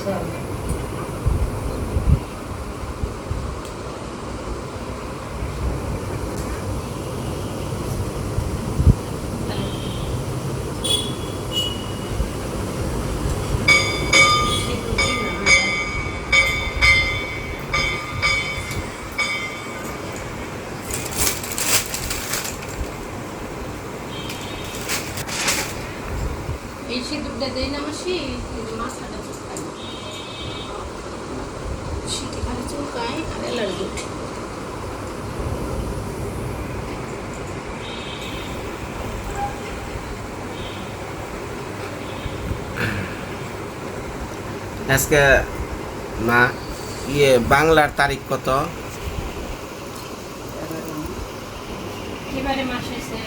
এই সিঁদুরটা দেই না মাসি এই যে মাথাটা চুলকায় শীতে খালি চুলকায় আর অ্যালার্জি উঠে আজকে মা ইয়ে বাংলার তারিখ কত? এবারে মাস এসে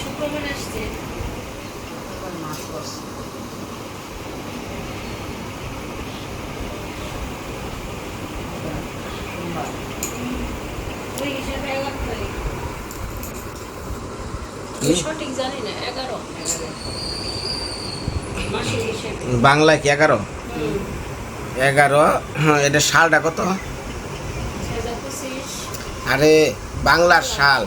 শুক্রবার আসছে ওই হিসেবে এগারো তারিখ কি? সঠিক জানি না এগারো বাংলায় কি এগারো? এগারো হ্যাঁ, এটা সালটা কত? আরে বাংলার সাল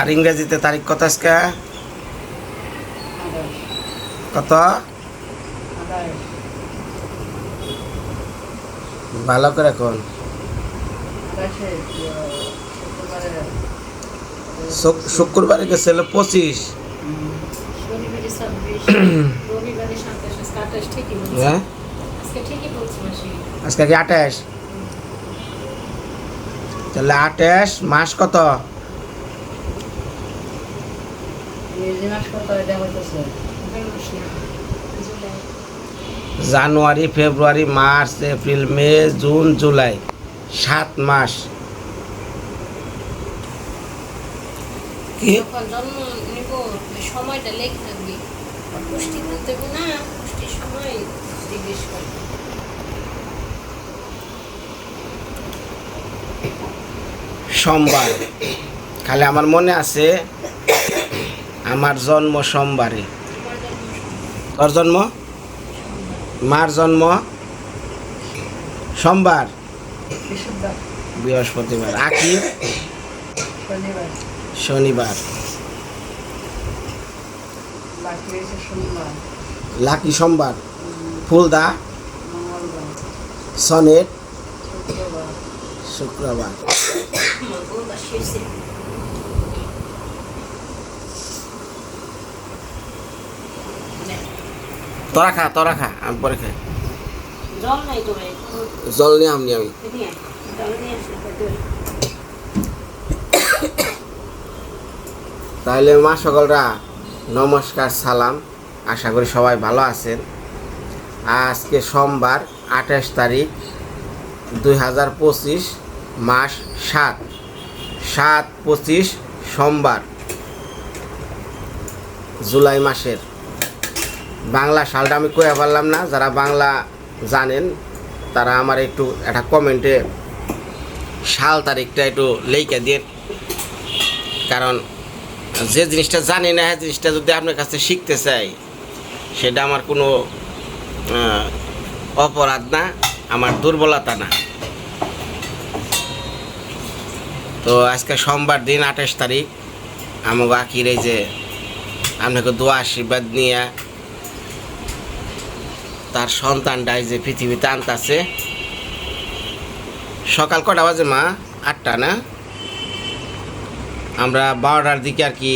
আর ইংরেজিতে তারিখ কত আজকে? কত? ভালো করে কোন। শুক্রবারে গেছিল পঁচিশ। হ্যাঁ? আজকে কি আঠাশ? তাহলে আঠাশ মাস কত? জানুয়ারি February March April May June July সাত মাস। যখন জন্ম নিব সময়টা লেখা থাকবে। পুষ্টি না পুষ্টির সময় জিজ্ঞেস করবে সোমবার। খালি আমার মনে আছে আমার জন্ম সোমবারে। তোর জন্ম? মার জন্ম? সোমবার। বৃহস্পতিবার। আখি শনিবার। লাকি সোমবার। ফুলদা। সনেট। শুক্রবার। তোরা খা তোরা খা আমি পরে খাই জল নাই তো ভাই জল নিয়ে আমি আমি দিয়ে জল নিয়ে আসলে খাইতে হবে। তাহলে মা সকলরা নমস্কার, সালাম। আশা করি সবাই ভালো আছেন। আজকে সোমবার, আঠাশ তারিখ, দুই হাজার পঁচিশ, মাস সাত। সাত পঁচিশ, সোমবার, জুলাই মাসের। বাংলা সালটা আমি কয়ে পারলাম না, যারা বাংলা জানেন, তারা আমার একটু, একটা কমেন্টে সাল তারিখটা একটু লেখা দিয়ে কারণ যে জিনিসটা জানি না হ্যাঁ জিনিসটা যদি আপনার কাছে শিখতে চাই, সেটা আমার কোনো অপরাধ না, আমার দুর্বলতা না। তো আজকে সোমবার দিন আঠাশ তারিখ আমাকে আখির এই যে আপনাকে দোয়া আশীর্বাদ নিয়ে তার সন্তানটাই যে পৃথিবীতে আনতাছে। সকাল কটা বাজে মা? আটটা না? আমরা বারোটার দিকে আর কি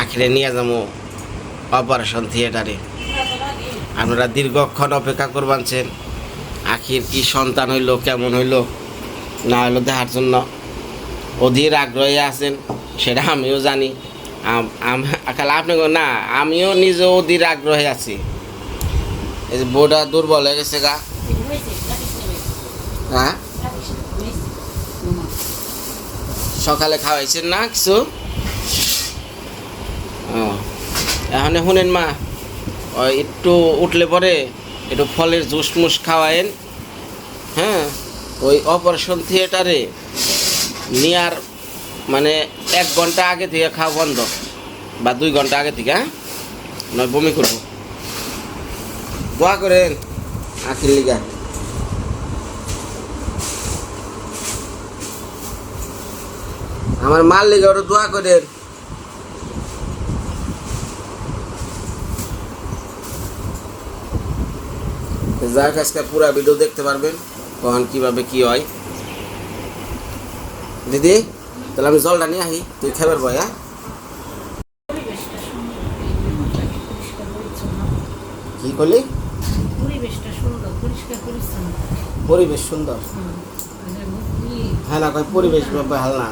আখিরে নিয়ে যাব অপারেশন থিয়েটারে। আপনারা দীর্ঘক্ষণ অপেক্ষা করবানছেন, আখির কি সন্তান হইল, কেমন হইল, না হইল দেখার জন্য। অধীর আগ্রহে আছেন, সেটা আমিও জানি। খালি আপনি না, আমিও নিজে অধীর আগ্রহে আছি। এই যে বউটা দুর্বল হয়ে গেছে গা। হ্যাঁ রাখিস না, হয়েছে। সকালে খাওয়াইছেন না কিছু? ও এখন শুনেন মা একটু উঠলে পরে একটু ফলের জুস মুস খাওয়ায়েন হ্যাঁ? ওই অপারেশন থিয়েটারে নেয়ার মানে এক ঘণ্টা আগে থেকে খাওয়া বন্ধ, বা দুই ঘণ্টা আগে থেকে হ্যাঁ? নয়, বমি করব। দোয়া করেন, আখির লিগা। আমার মাল লিগা ওটা দোয়া করেন। যাক, আজকে পুরা ভিডিও দেখতে পারবেন, কখন কীভাবে কি হয়। দিদি, তাহলে আমি জলটা নিয়ে আহি তুই খাবার বয় হ্যাঁ? কি করলি? পরিবেশ সুন্দর। হ্যাঁ না, কয় পরিবেশ ভালো না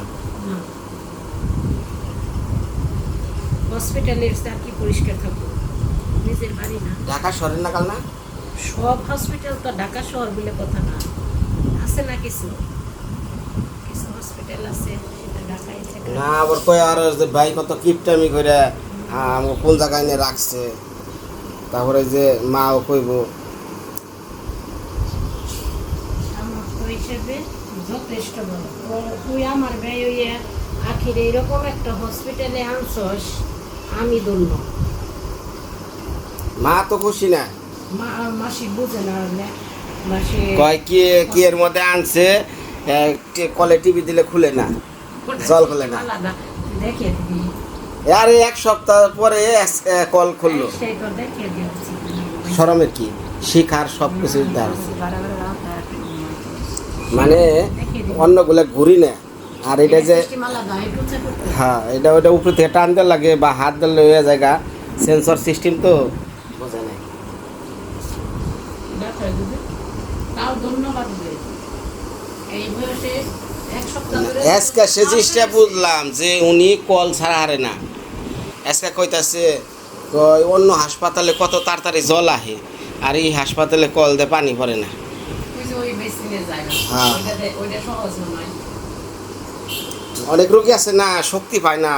হসপিটালের আর কি পরিষ্কার থাকব। নিজের বাড়ি না। ঢাকা শহরের নাকাল না? সব হসপিটাল তো ঢাকা শহর বলে কথা না। আছে না কিছু? কিছু হসপিটাল আছে না আবার কয় আর যে ভাই কত কিপটামি করে কোন জায়গায় নিয়ে রাখছে? তারপরে যে মাও কইব। আমার তো হিসেবে যথেষ্ট ও- তুই আমার ভাই হইয়া আখির এইরকম একটা হসপিটালে আনছস আমি ধন্য। মা তো খুশি না? মা মাসি বুঝে না মাসি কয় কি কি এর মধ্যে আনছে? কলে টিভি দিলে খুলে না? জল খুলে না। দেখে আর এক সপ্তাহ পরে কল খুললো। শরমের কি? শিখার সব কিছু মানে অন্যগুলা ঘুরি না। আর এটা যে হ্যাঁ এটা ওটা উপরে থেকে টান দেওয়া লাগে বা হাত দিলে হয়ে জায়গা সেন্সর সিস্টেম তো বোঝা নাই। আজকে সে জিনিসটা বুঝলাম যে উনি কল ছাড়া হারে না। আজকে কইতাছে কই অন্য হাসপাতালে কত তাড়াতাড়ি জল আহে আর এই হাসপাতালে কল দিয়ে পানি পড়ে না। হ্যাঁ। ওইটা দে- ওইটা সহজ নয় অনেক রোগী আছে না, শক্তি পায় না।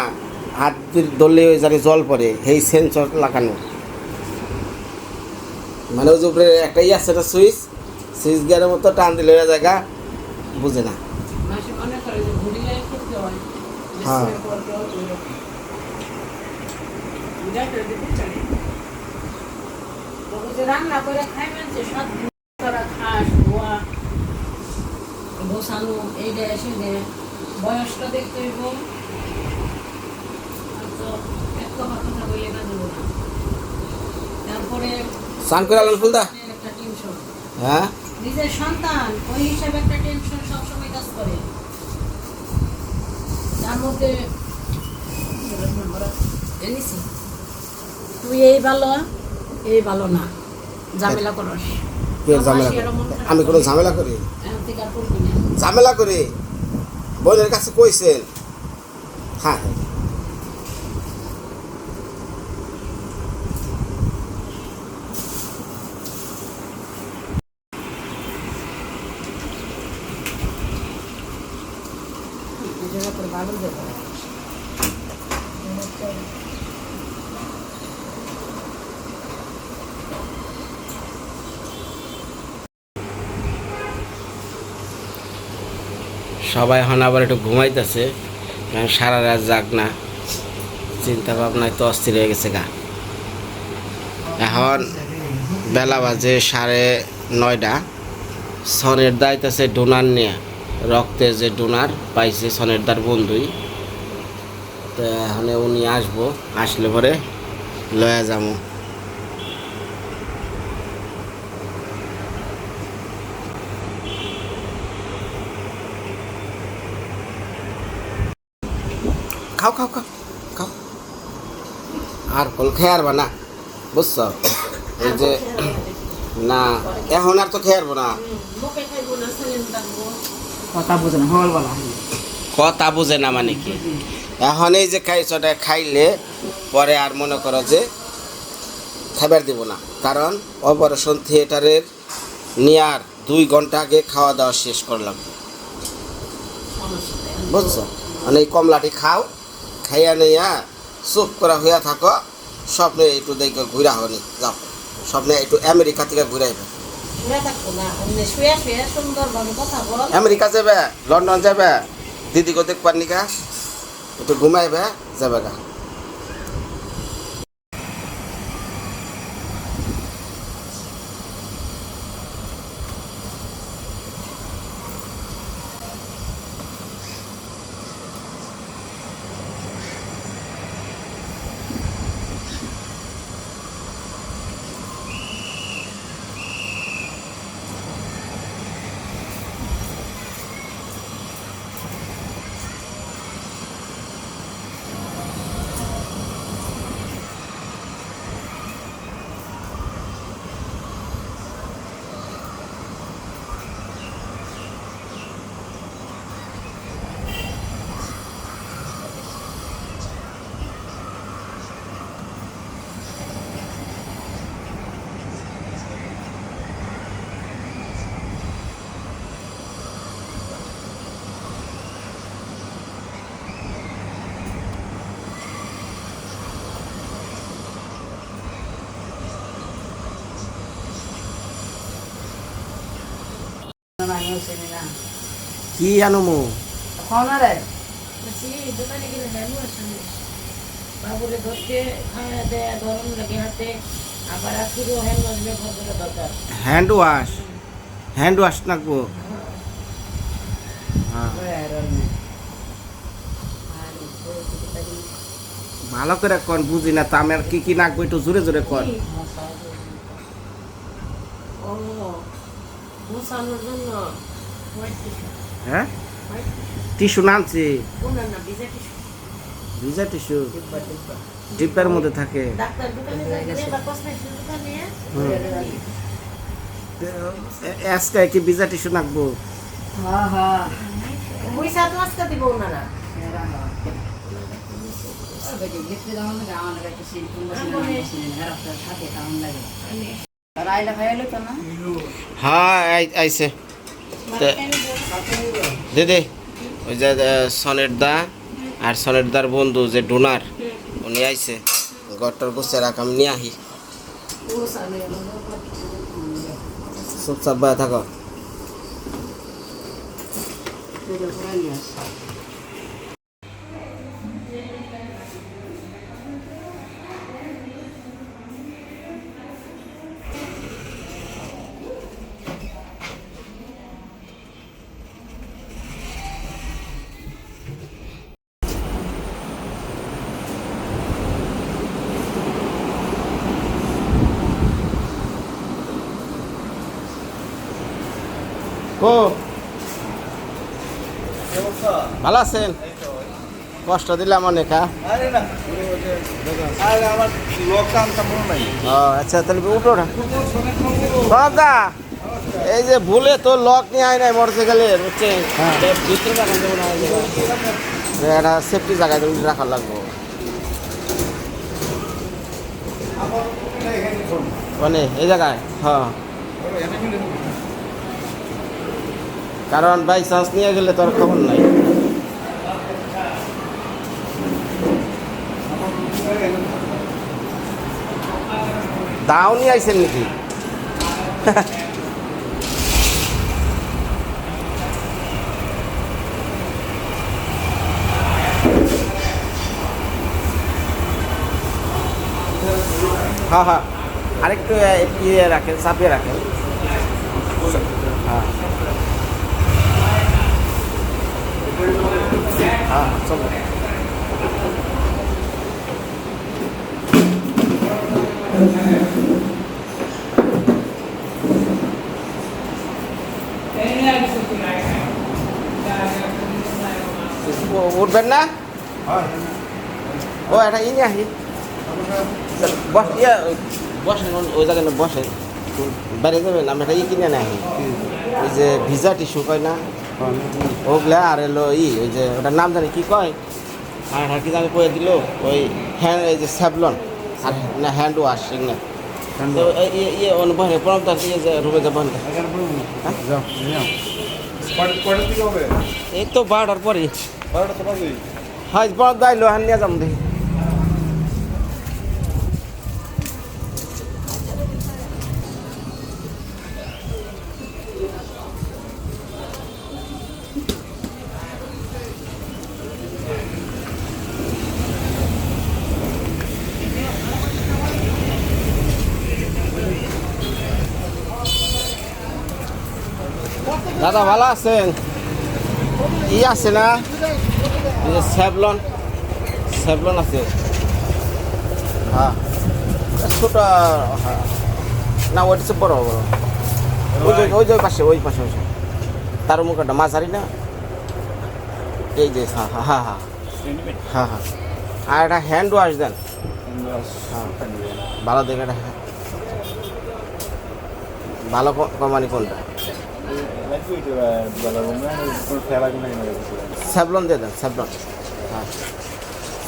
হাত দিয়ে ধরলে ওই জানি জল পড়ে, সেই সেন্সর লাগানো। মানে ওই উপরে একটা ই আছে না সুইচ সুইচ গিয়ারের মতো টান দিলে জায়গা বুঝে না। হয়। রান্না করে করা খাস ধোয়া বসানো এইটা এসে যে বয়সটা দেখতে হইব। তারপরে স্নান করে ফুলদা? হ্যাঁ? নিজের সন্তান ওই হিসাবে একটা টেনশন সবসময় কাজ করে। তার মধ্যে তুই এই ভালো এই ভালো না। ঝামেলা করস। ঝামেলা করে? আমি কোনো ঝামেলা করি? ঝামেলা করি? বোনের কাছে কইছেন হ্যাঁ এই জায়গা তোর ভালো দেবো সবাই এখন আবার একটু ঘুমাইতেছে। সারা রাত যাক না। চিন্তা ভাবনায় তো অস্থির হয়ে গেছে গা। এখন বেলা বাজে সাড়ে নয়টা। সনের দায়িত্ব ডোনার নিয়ে। রক্তের যে ডোনার পাইছে সনের দার বন্ধুই। তো এখন উনি আসব। আসলে পরে লয়া যাব খাও খাও খাও খাও আর কল খেয়ে আরবা না বুঝছ? এই যে না এখন আর তো খেয়ে আরবো না কথা বোঝে না হল বলা। কথা বুঝে না মানে কি? এখন এই যে খাইছটা খাইলে পরে আর মনে করো যে খাবার দিব না। কারণ অপারেশন থিয়েটারের নেয়ার দুই ঘণ্টা আগে খাওয়া দাওয়া শেষ করলাম। বুঝছ? মানে এই কমলাটি খাও খাইয়া নেইয়া চুপ করা হইয়া থাকো। স্বপ্নে একটু দেখে ঘুরা হনি যাও। স্বপ্নে একটু আমেরিকা থেকে ঘুরাইবে আমেরিকা যাবে? লন্ডন যাবে? দিদিকে দেখবার নিকা একটু ঘুমাইবে? যাবে গা। কি আনুমু কখন রে। বলছি, দোকানে গেলে ভ্যালু আছে না। বাবুরে ধরতে খাওয়া দেয়া গরম লাগে হাতে। আবার আখিরও হ্যান্ড ওয়াশ ব্যবহার দরকার। হ্যান্ড ওয়াশ হ্যান্ড ওয়াশ নাকবো হ্যাঁ। ভালো করে কন বুঝি না তা আমার কি কি নাকবো একটু জোরে জোরে কন কি? ও মুছানোর জন্য হ্যাঁ? টিস্যু নানছি ভিজা টিস্যু। ডিব্বার মধ্যে থাকে। আজকে কি ভিজা টিস্যু নাকবো? হ্যাঁ হ্যাঁ। লাগে হ্যাঁ দিদি ওই যে সনের দা আর সনের দার বন্ধু যে ডোনার উনি আইছে। গটর গুছে রাখ আমি নিয়ে আহি। চুপচাপ থাকো। ভালো আছেন? কষ্ট দিলাম অনেক হ্যাঁ আচ্ছা তাহলে উঠো না এই যে ভুলে তো লক নিয়ে আয় নাই মোটরসাইকেলের হচ্ছে ভিতরে রাখা না এটা সেফটি জায়গায় রাখা লাগবো। মানে এই জায়গায়? হ্যাঁ। কারণ বাই চান্স নিয়ে গেলে তোর খবর নাই। দাও নিয়ে আইছেন নাকি? হ্যাঁ হ্যাঁ আরেকটু ইয়ে রাখেন চাপিয়ে রাখেন। হ্যাঁ হ্যাঁ চলো। উঠবেন না ও এটা ইনি আহি বস ইয়ে বসেন ওই- জায়গায় বসেন বাইরে যাবেন আমি একটা ই কিনে না আহি ওই যে ভিজা টিস্যু কয় না ওগুলা আর এলো ই ওই যে ওটার নাম জানি কি কয় আর কি জানি কয়ে দিল ওই হ্যান্ড এই যে স্যাভলন আর না হ্যান্ড ওয়াশ এগুলো তো এই- ইয়ে ইয়ে অনুভব প্রণব দাস ইয়ে যে রুমে যাবেন কয়টার দিকে হবে এই তো বারোটার পরে বারোটা তো বাজেই হয় প্রণব দা এলো হ্যান্ড নিয়ে যাব দেখি দাদা, ভালো আছেন? ই আছে না? স্যাভলন। স্যাভলন আছে। হ্যাঁ। ছোট হ্যাঁ। না, ওইটা হচ্ছে বড় বড়। ওই যে ওই যে ওই পাশে ওই পাশে, ওই। তার মুখটা মাঝারি না? এই যে হ্যাঁ হ্যাঁ হ্যাঁ হ্যাঁ। হ্যাঁ হ্যাঁ। আর একটা হ্যান্ড ওয়াশ দেন। হ্যাঁ। ভালো দেখে একটা। ভালো কোম্পানি কোনটা? স্যাভলন দিয়ে দেন স্যাভলন। হ্যাঁ।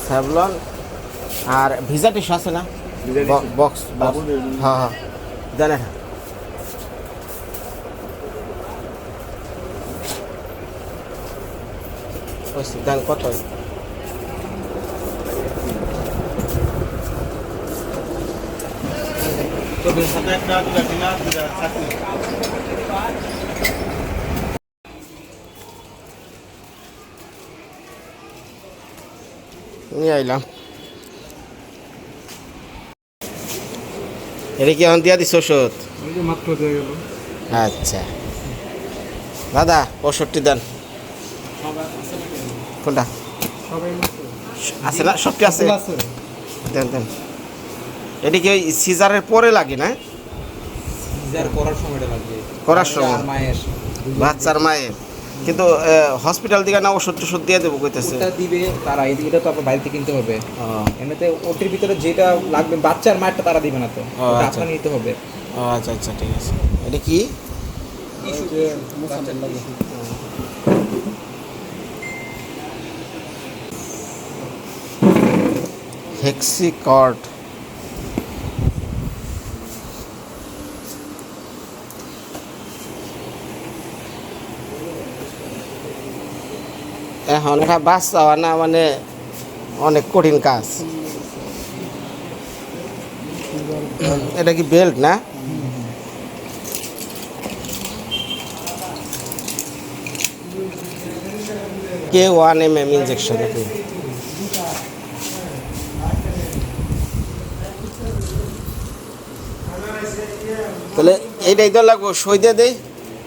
স্যাভলন আর ভিজা টিস্যু আছে না? বক্স হ্যাঁ হ্যাঁ। দেন এটা ওই দেন কত? নিয়ে আইলাম এটা কি এখন দিয়া দিস ওষুধ মাত্র দিয়ে গেল আচ্ছা দাদা দেন কোনটা আছে না সবটি আছে আছে দেন দেন এটি কি সিজারের পরে লাগে না সিজার করার সময়টা করার সময়। বাচ্চার মায়ের কিন্তু হসপিটাল থেকে না ওষুধ টষুধ দিয়ে দেবো কইতেছে। ওটা দিবে তারা এই- এটা তো আপনার বাড়িতে কিনতে হবে। এমনিতে ওটির ভিতরে যেটা লাগবে বাচ্চার মায়েরটা তারা দিবে না তো। আচ্ছা। আপনার নিতে হবে। আচ্ছা আচ্ছা ঠিক আছে। এটা কি? হেক্সিকর্ড এখন এটা বাচ্চা হওয়া না মানে অনেক কঠিন কাজ। এটা কি বেল্ট না? K one M M injection তাহলে এইটাই তো লাগবো, সই দিয়ে দেই।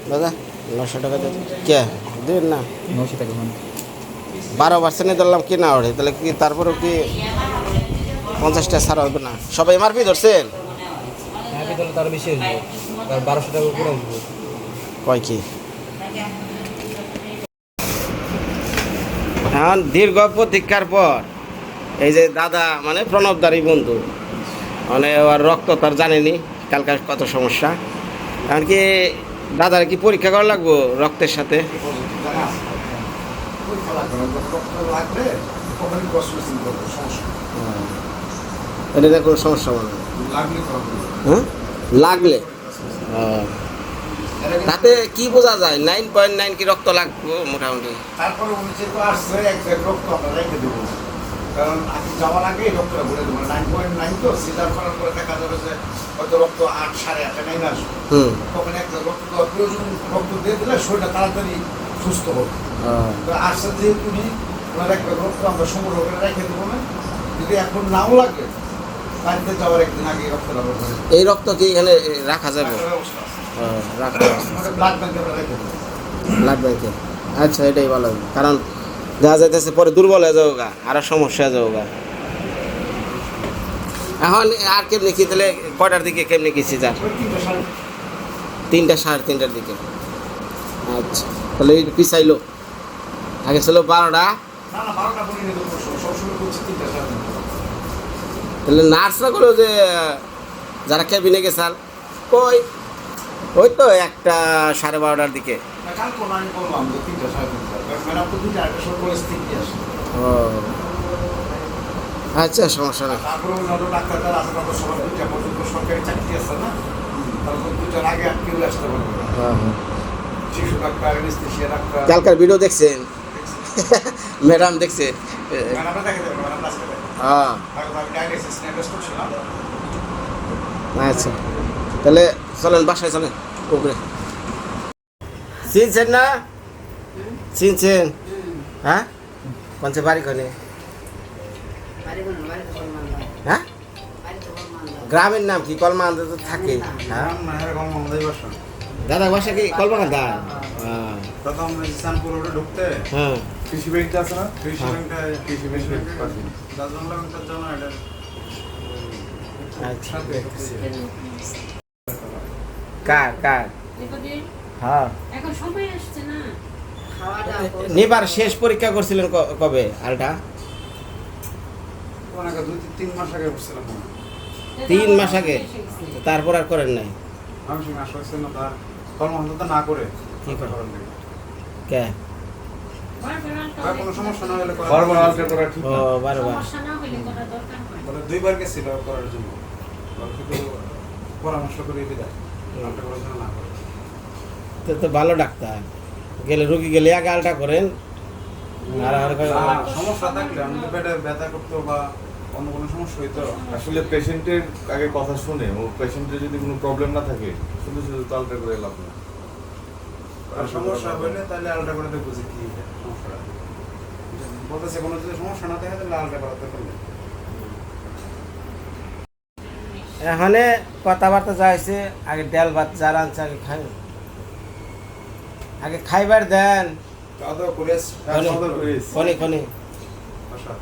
দাদা, নশো টাকা দিয়ে। কে? দেন না। নশো টাকা মান। বারো পার্সেন্টে ধরলাম কি না ওঠে তাহলে কি তারপরেও কি পঞ্চাশটা ছাড়া হবে না? সবাই এমআরপি ধরছেন? বারোশো টাকা কয় কি? এখন দীর্ঘ প্রতীক্ষার পর এই যে দাদা মানে প্রণবদারি বন্ধু মানে ওর রক্ত তার জানেনি কালকার কত সমস্যা। এমনকি দাদার কি পরীক্ষা করা লাগবো রক্তের সাথে লাগলে ওখানে কষ্ট করব সমস্যা এটা কোনো সমস্যা মনে হয়। লাগলে। হ্যাঁ। তাতে কি বোঝা যায়? নাইন পয়েন্ট নাইন কি রক্ত লাগবে মোটামুটি? তারপরে উনি যেহেতু আসছে এক রক্ত আমরা রেখে দেবো। কারণ আপনি যাওয়ার আগে রক্তটা বলে দেবো। নাইন পয়েন্ট নাইন তো সিজার করার পরে দেখা যাবে যে হয়তো রক্ত আট সাড়ে আটে নাইন আসবে। তখন একটা রক্ত প্রয়োজন রক্ত দিয়ে দিলে শরীরটা তাড়াতাড়ি সুস্থ হবে। তো আসছে যেহেতু উনি ওনার একটা রক্ত আমরা সংগ্রহ করে রেখে দেবো না। যদি এখন নাও লাগে বাড়িতে যাওয়ার একদিন আগে রক্তটা বের করে দেবো। এই রক্ত কি এখানে রাখা যাবে? রাখা ব্লাড ব্যাংকে রেখে দেবো। ব্লাড ব্যাংকে আচ্ছা এটাই ভালো। হবে। কারণ দেখা যাইতেছে পরে দুর্বল হয়ে যাব গা আরও সমস্যা হয়ে যাব গা এখন আর কেমনি কি তাহলে কয়টার দিকে কেমনি কি সিজার তিনটে সাড়ে তিনটা। সাড়ে তিনটার দিকে। আচ্ছা তাহলে পিছাইলো। আগে ছিল বারোটা। তাহলে নার্সরা করো যে যারা কেবিনে গেছাল ওই ওই তো একটা সাড়ে বারোটার দিকে। ও। আচ্ছা সমস্যা নেই। হ্যাঁ হ্যাঁ। কালকার ভিডিও দেখছেন? ম্যাডাম দেখছে হ্যাঁ। আচ্ছা। তাহলে চলেন বাসায় চলেন উপরে। চিনছেন না? চিনছেন হ্যাঁ? কোনছে বাড়ি কোনে। হ্যাঁ। গ্রামের নাম কি? কলমা আনতে তো থাকে হ্যাঁ দাদা বাসা কি কল্পনা দা। হ্যাঁ প্রথম ইসলামপুর রোডে ঢুকতে হ্যাঁ। কৃষি ব্যাংকটা আছে না? কৃষি হ্যাঁ। ব্যাংকটা কৃষি ব্যাংকে জন্য এটা আচ্ছা কার কার? হ্যাঁ। এখন সময় আসছে না। নিবার শেষ পরীক্ষা করছিলেন ক- কবে? আলটা? তিন- তিন মাস আগে করছিলাম। তিন মাস আগে? তারপর আর করেন নাই? আমি সঙ্গে আসা তার কর্মহন্ততা না করে কি করে? কে? কোনো সমস্যা না হলে করা- করা ঠিক ও বারবার। সমস্যা না হলে করা দরকার হয়। দুইবার গেছিল করার জন্য? পরামর্শ করে। বিদায় তো তো ভালো ডাক্তার। গেলে রুগী গেলে আগে আলটা করেন। আর সমস্যা থাকলে আমাদের পেটে ব্যথা করতো বা অন্য কোনো সমস্যা হইতো আসলে পেশেন্টের আগে কথা শুনে ও পেশেন্টের যদি কোনো প্রবলেম না থাকে শুধু শুধু তো আলট্রা করে লাভ না আর সমস্যা হইলে তাহলে আলট্রা করে দেখব যে কি সমস্যা। বলতেছে কোনো যদি সমস্যা না থাকে তাহলে আলট্রা করাতে পারলে এখানে কথাবার্তা যা হয়েছে আগে ডাল ভাত যার আনছে আগে খাই আগে খাইবার দেন। খাওয়া দাওয়া করে খনি খনি খনি। বাসা।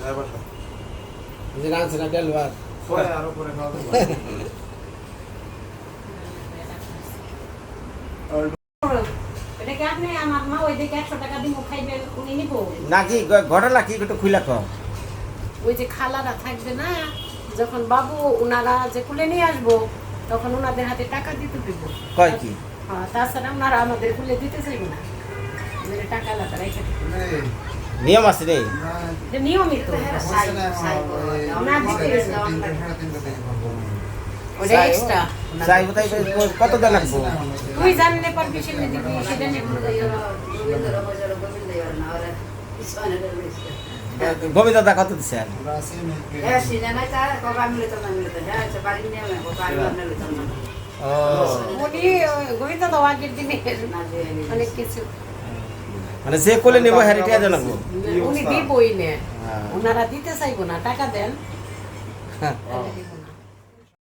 হ্যাঁ বাসা। যে আনছে না ডাল ভাত টাকা নাকি ঘটনা কি একটু খুলে কম ওই যে খালারা থাকবে না যখন বাবু ওনারা যে কুলে নিয়ে আসব তখন ওনাদের হাতে টাকা দিতে দিব। কয় কি? হ্যাঁ তাছাড়া ওনারা আমাদের কুলে দিতে চাইবে না। টাকা আলাদা রেখে দিবে। নিয়ম আছে নিয়মিত কোথায় কত তুই জানলে পারবি সেটা দিবি সেটা নেব গোবিন্দ রব জড় গোবিন্দ জড় না ওরা পিছনে রয়েছে। গোবিন্দ দাদা কত দিচ্ছে আর হ্যাঁ। হ্যাঁ, আচ্ছা। অনেক কিছু। মানে যে কোলে নেব হ্যারিটিয়া জানাব উনি দিবই নে হ্যাঁ। ওনারা দিতে চাইব না টাকা দেন হ্যাঁ।